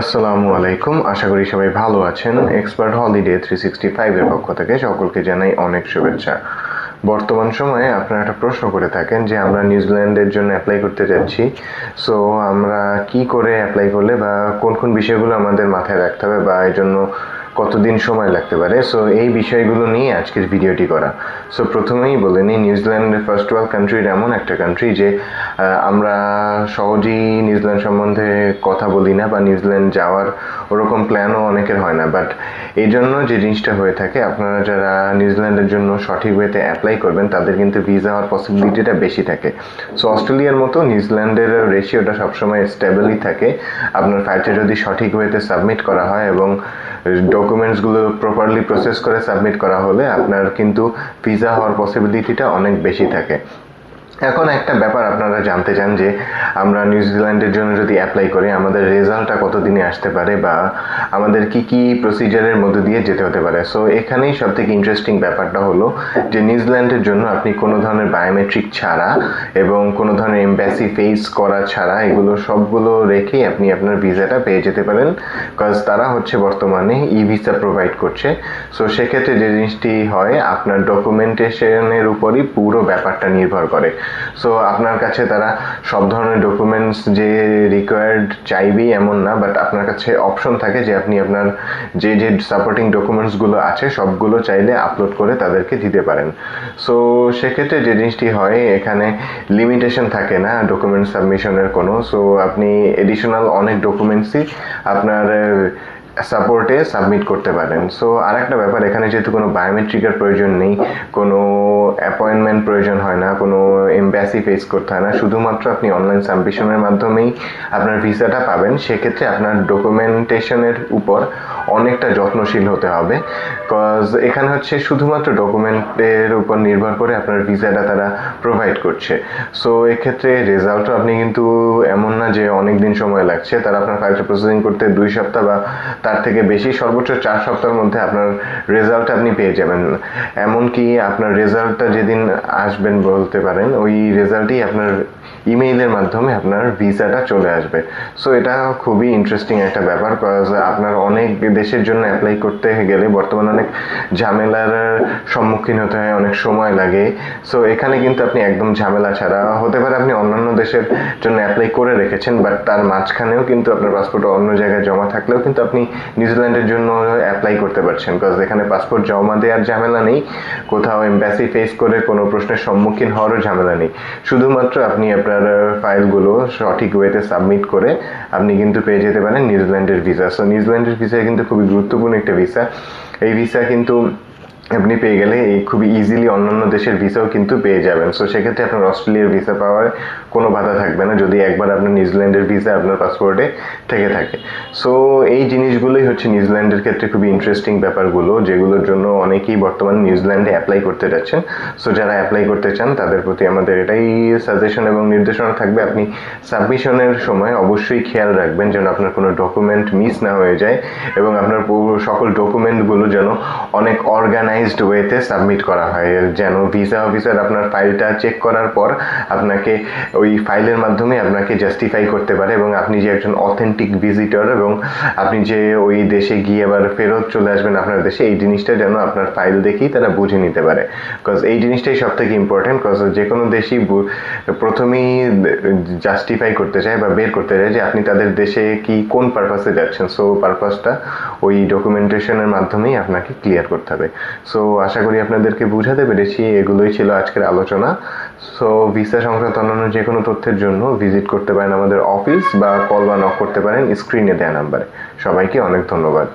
আসসালামু আলাইকুম। আশা করি সবাই ভালো আছেন। এক্সপার্ট হলিডে থ্রি সিক্সটি ফাইভের পক্ষ থেকে সকলকে জানাই অনেক শুভেচ্ছা। বর্তমান সময়ে আপনারা একটা প্রশ্ন করে থাকেন যে আমরা নিউজিল্যান্ডের জন্য অ্যাপ্লাই করতে যাচ্ছি। সো আমরা কি করে অ্যাপ্লাই করলে বা কোন কোন বিষয়গুলো আমাদের মাথায় রাখতে হবে বা এর জন্য কতদিন সময় লাগতে পারে? সো এই বিষয়গুলো নিয়ে আজকের ভিডিওটি করা। সো প্রথমেই বলে নিই নিউজিল্যান্ডের ফার্স্ট ওয়ার্ল্ড কান্ট্রির এমন একটা কান্ট্রি যে আমরা সহজেই নিউজিল্যান্ড সম্বন্ধে কথা বলি না বা নিউজিল্যান্ড যাওয়ার ওরকম প্ল্যানও অনেকের হয় না। বাট এই জন্য যে জিনিসটা হয়ে থাকে, আপনারা যারা নিউজিল্যান্ডের জন্য সঠিক ওয়েতে অ্যাপ্লাই করবেন, তাদের কিন্তু ভিসা হওয়ার পসিবিলিটিটা বেশি থাকে। সো অস্ট্রেলিয়ার মতো নিউজিল্যান্ডের রেশিওটা সবসময় স্টেবলই থাকে। আপনার ফাইলটা যদি সঠিক ওয়েতে সাবমিট করা হয় এবং ডকুমেন্টসগুলো প্রপারলি প্রসেস করে সাবমিট করা হলে আপনার কিন্তু ভিসা হওয়ার পসিবিলিটিটা অনেক বেশি থাকে। এখন একটা ব্যাপার আপনারা জানতে চান যে আমরা নিউজিল্যান্ডের জন্য যদি অ্যাপ্লাই করি, আমাদের রেজাল্টটা কতদিনে আসতে পারে বা আমাদের কি কি প্রসিজারের মধ্যে দিয়ে যেতে হতে পারে? সো এখানেই সব থেকে ইন্টারেস্টিং ব্যাপারটা হলো যে নিউজিল্যান্ডের জন্য আপনি কোনো ধরনের বায়োমেট্রিক ছাড়া এবং কোনো ধরনের এম্বাসি ফেস করা ছাড়া এগুলো সবগুলো রেখে আপনি আপনার ভিসাটা পেয়ে যেতে পারেন। কজ তারা হচ্ছে বর্তমানে ই ভিসা প্রোভাইড করছে। সো সেক্ষেত্রে যে জিনিসটি হয়, আপনার ডকুমেন্টেশনের উপরই পুরো ব্যাপারটা নির্ভর করে। সো আপনার কাছে তারা সব ধরনের ডকুমেন্টস যে রিকোয়ার্ড চাইবেই এমন না বাট আপনার কাছে অপশন থাকে যে আপনি আপনার যে যে সাপোর্টিং ডকুমেন্টসগুলো আছে, সবগুলো চাইলে আপলোড করে তাদেরকে দিতে পারেন। সো সেক্ষেত্রে যে জিনিসটি হয়, এখানে লিমিটেশন থাকে না ডকুমেন্ট সাবমিশনের কোনো। সো আপনি এডিশনাল অনেক ডকুমেন্টসই আপনার সাপোর্টে সাবমিট করতে পারেন। সো আর একটা ব্যাপার, এখানে যেহেতু কোনো বায়োমেট্রিকের প্রয়োজন নেই, কোনো অ্যাপয়েন্টমেন্ট প্রয়োজন হয় না, কোনো এম্বাসি ফেস করতে হয় না, শুধুমাত্র আপনি অনলাইন সাবমিশনের মাধ্যমেই আপনার ভিসাটা পাবেন, সেক্ষেত্রে আপনার ডকুমেন্টেশনের উপর অনেকটা যত্নশীল হতে হবে। কজ এখানে হচ্ছে শুধুমাত্র ডকুমেন্টের উপর নির্ভর করে আপনার ভিসাটা তারা প্রোভাইড করছে। সো এক্ষেত্রে রেজাল্টও আপনি কিন্তু এমন না যে অনেক দিন সময় লাগছে। তারা আপনার ফাইলটা প্রসেসিং করতে দুই সপ্তাহ বা তার থেকে বেশি, সর্বোচ্চ চার সপ্তাহের মধ্যে আপনার রেজাল্ট আপনি পেয়ে যাবেন। এমনকি আপনার রেজাল্টটা যেদিন আসবেন বলতে পারেন, ওই রেজাল্টই আপনার ইমেইলের মাধ্যমে আপনার ভিসাটা চলে আসবে। সো এটা খুবই ইন্টারেস্টিং একটা ব্যাপার। কজ আপনার অনেক দেশের জন্য অ্যাপ্লাই করতে গেলে বর্তমানে অনেক ঝামেলার সম্মুখীন হতে হয়, অনেক সময় লাগে। সো এখানে কিন্তু আপনি একদম ঝামেলা ছাড়া হতে পারে। আপনি অন্যান্য দেশের জন্য অ্যাপ্লাই করে রেখেছেন বাট তার মাঝখানেও কিন্তু আপনার পাসপোর্ট অন্য জায়গায় জমা থাকলেও কিন্তু আপনি নিউজিল্যান্ডের জন্য অ্যাপ্লাই করতে পারছেন। কজ এখানে পাসপোর্ট জমা দেওয়ার ঝামেলা নেই। কোথাও এম্বাসি ফেস করে কোনো প্রশ্নের সম্মুখীন হওয়ারও ঝামেলা নেই। শুধুমাত্র আপনি আপনার ফাইলগুলো সঠিক ওয়েতে সাবমিট করে আপনি কিন্তু পেয়ে যেতে পারেন নিউজিল্যান্ডের ভিসা সো নিউজিল্যান্ডের ভিসায় কিন্তু খুবই গুরুত্বপূর্ণ একটা ভিসা এই ভিসা কিন্তু আপনি পেয়ে গেলে এই খুবই ইজিলি অন্যান্য দেশের ভিসাও কিন্তু পেয়ে যাবেন। সো সেক্ষেত্রে আপনার অস্ট্রেলিয়ার ভিসা পাওয়ার কোনো বাধা থাকবে না যদি একবার আপনার নিউজিল্যান্ডের ভিসা আপনার পাসপোর্টে থেকে থাকে। সো এই জিনিসগুলোই হচ্ছে নিউজিল্যান্ডের ক্ষেত্রে খুবই ইন্টারেস্টিং ব্যাপারগুলো, যেগুলোর জন্য অনেকেই বর্তমানে নিউজিল্যান্ডে অ্যাপ্লাই করতে যাচ্ছেন। সো যারা অ্যাপ্লাই করতে চান, তাদের প্রতি আমাদের এটাই সাজেশন এবং নির্দেশনা থাকবে। আপনি সাবমিশনের সময় অবশ্যই খেয়াল রাখবেন যেন আপনার কোনো ডকুমেন্ট মিস না হয়ে যায় এবং আপনার সকল ডকুমেন্টগুলো যেন অনেক অর্গানাইজড ওয়েতে সাবমিট করা হয়। যেন ভিসা অফিসার আপনার ফাইলটা চেক করার পর আপনাকে ওই ফাইলের মাধ্যমে আপনাকে জাস্টিফাই করতে পারে এবং আপনি যে একজন অথেন্টিক ভিজিটর এবং আপনি যে ওই দেশে গিয়ে আবার ফেরত চলে আসবেন আপনার দেশে, এই জিনিসটা যেন আপনার ফাইল দেখেই তারা বুঝে নিতে পারে। কজ এই জিনিসটাই সব থেকে ইম্পর্টেন্ট কজ যে কোনো দেশই প্রথমেই জাস্টিফাই করতে চায় বা বের করতে চায় যে আপনি তাদের দেশে কি, কোন পারপাসে যাচ্ছেন। সো পারপাসটা ওই ডকুমেন্টেশনের মাধ্যমেই আপনাকে ক্লিয়ার করতে হবে। সো আশা করি আপনাদেরকে বুঝাতে পেরেছি, এগুলোই ছিল আজকের আলোচনা। সো ভিসা সংক্রান্ত অন্যান্য যে কোনো তথ্যের জন্য ভিজিট করতে পারেন আমাদের অফিস বা কল বা নক করতে পারেন স্ক্রিনে দেয়া নাম্বারে সবাইকে অনেক ধন্যবাদ।